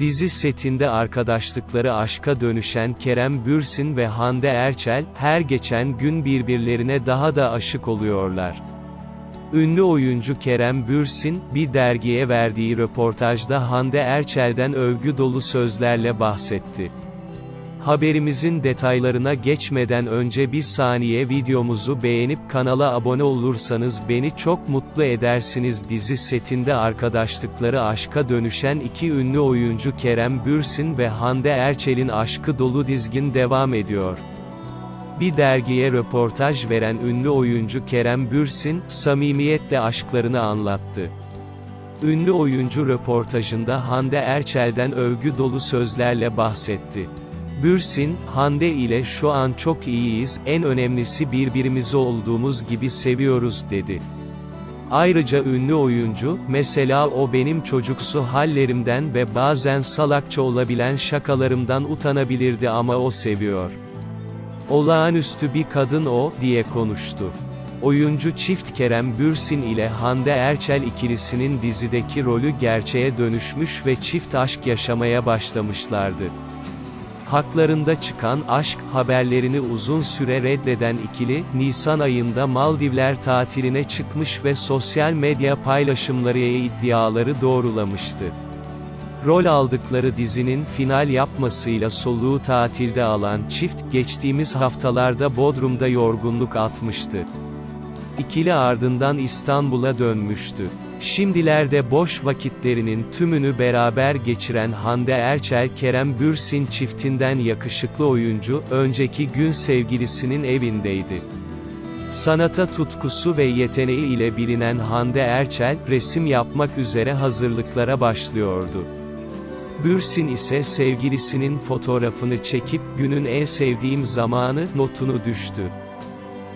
Dizi setinde arkadaşlıkları aşka dönüşen Kerem Bürsin ve Hande Erçel, her geçen gün birbirlerine daha da aşık oluyorlar. Ünlü oyuncu Kerem Bürsin, bir dergiye verdiği röportajda Hande Erçel'den övgü dolu sözlerle bahsetti. Haberimizin detaylarına geçmeden önce bir saniye videomuzu beğenip kanala abone olursanız beni çok mutlu edersiniz. Dizi setinde arkadaşlıkları aşka dönüşen iki ünlü oyuncu Kerem Bürsin ve Hande Erçel'in aşkı dolu dizgin devam ediyor. Bir dergiye röportaj veren ünlü oyuncu Kerem Bürsin, samimiyetle aşklarını anlattı. Ünlü oyuncu röportajında Hande Erçel'den övgü dolu sözlerle bahsetti. Bürsin, Hande ile şu an çok iyiyiz, en önemlisi birbirimizi olduğumuz gibi seviyoruz, dedi. Ayrıca ünlü oyuncu, mesela o benim çocuksu hallerimden ve bazen salakça olabilen şakalarımdan utanabilirdi ama o seviyor. Olağanüstü bir kadın o, diye konuştu. Oyuncu çift Kerem Bürsin ile Hande Erçel ikilisinin dizideki rolü gerçeğe dönüşmüş ve çift aşk yaşamaya başlamışlardı. Haklarında çıkan aşk haberlerini uzun süre reddeden ikili, Nisan ayında Maldivler tatiline çıkmış ve sosyal medya paylaşımlarıyla iddiaları doğrulamıştı. Rol aldıkları dizinin final yapmasıyla soluğu tatilde alan çift, geçtiğimiz haftalarda Bodrum'da yorgunluk atmıştı. İkili ardından İstanbul'a dönmüştü. Şimdilerde boş vakitlerinin tümünü beraber geçiren Hande Erçel Kerem Bürsin çiftinden yakışıklı oyuncu, önceki gün sevgilisinin evindeydi. Sanata tutkusu ve yeteneği ile bilinen Hande Erçel, resim yapmak üzere hazırlıklara başlıyordu. Bürsin ise sevgilisinin fotoğrafını çekip günün en sevdiğim zamanı notunu düştü.